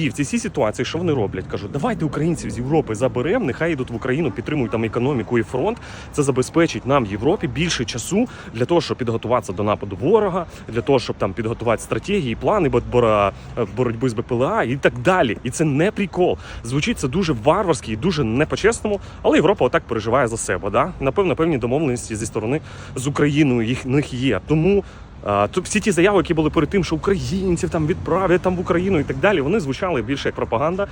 І в цій всій ситуації, що вони роблять? Кажуть, давайте українців з Європи заберемо, нехай йдуть в Україну, підтримують там економіку і фронт. Це забезпечить нам Європі більше часу для того, щоб підготуватися до нападу ворога, для того, щоб там підготувати стратегії, плани бо- боротьби з БПЛА і так далі. І це не прикол. Звучить це дуже варварськи і дуже не по-чесному, але Європа отак переживає за себе. Да? Напевно, певні домовленості зі сторони з Україною їх них є. Тому. То всі ті заяви, які були перед тим, що українців там відправлять там в Україну і так далі, вони звучали більше як пропаганда.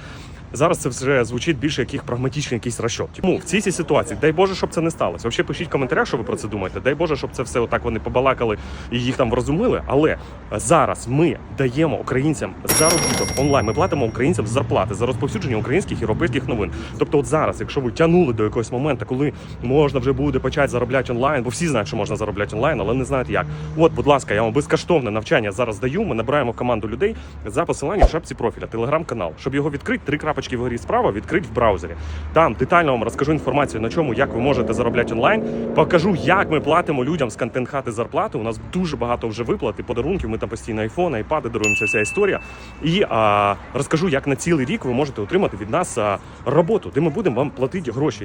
Зараз це вже звучить більше як їх прагматичний якийсь розчот. Тому в цій ситуації, дай Боже, щоб це не сталося. Взагалі пишіть в коментарях, що ви про це думаєте. Дай Боже, щоб це все отак вони побалакали і їх там врозумили. Але зараз ми даємо українцям заробіток онлайн. Ми платимо українцям зарплати за розповсюдження українських європейських новин. Тобто, от зараз, якщо ви тягнули до якогось моменту, коли можна вже буде почати заробляти онлайн, бо всі знають, що можна заробляти онлайн, але не знають як. От, будь ласка, я вам безкоштовне навчання зараз даю. Ми набираємо команду людей за посиланням в шапці профіля, телеграм-канал. Щоб його відкрити, три крапочки вгорі справа, відкрить в браузері. Там детально вам розкажу інформацію на чому, як ви можете заробляти онлайн. Покажу, як ми платимо людям з контент хати зарплати. У нас дуже багато вже виплат і подарунків. Ми там постійно айфон, айпади даруємо ця вся історія. І а, розкажу, як на цілий рік ви можете отримати від нас а, роботу, де ми будемо вам платити гроші.